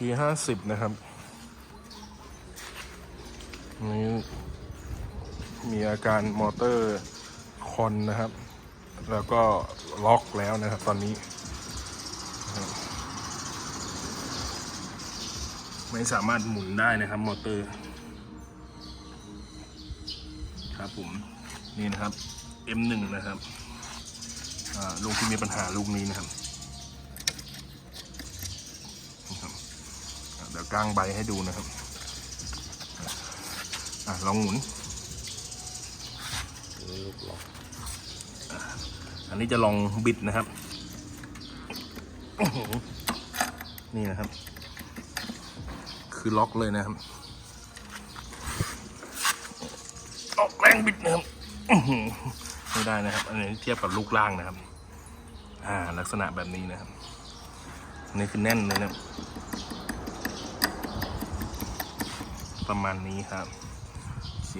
ทีห้าสิบนะครับนี่มีอาการมอเตอร์คอนนะครับ แล้วก็ล็อกแล้วนะครับ ตอนนี้ ไม่สามารถหมุนได้นะครับ มอเตอร์ ครับผม นี่นะครับ M1 นะครับลูกที่มีปัญหาลูกนี้นะครับอ่า เดี๋ยวกางใบให้ดูนะครับอะลองหมุน อันนี้จะลองบิดนะครับ นี่นะครับ คือล็อกเลยนะครับออกแรงบิดนะครับอื้อไม่ได้นะครับ อันนี้เทียบกับลูกล่างนะครับ อ่า ลักษณะแบบนี้นะครับ อันนี้คือแน่นเลยนะครับ ประมาณนี้ครับโอเค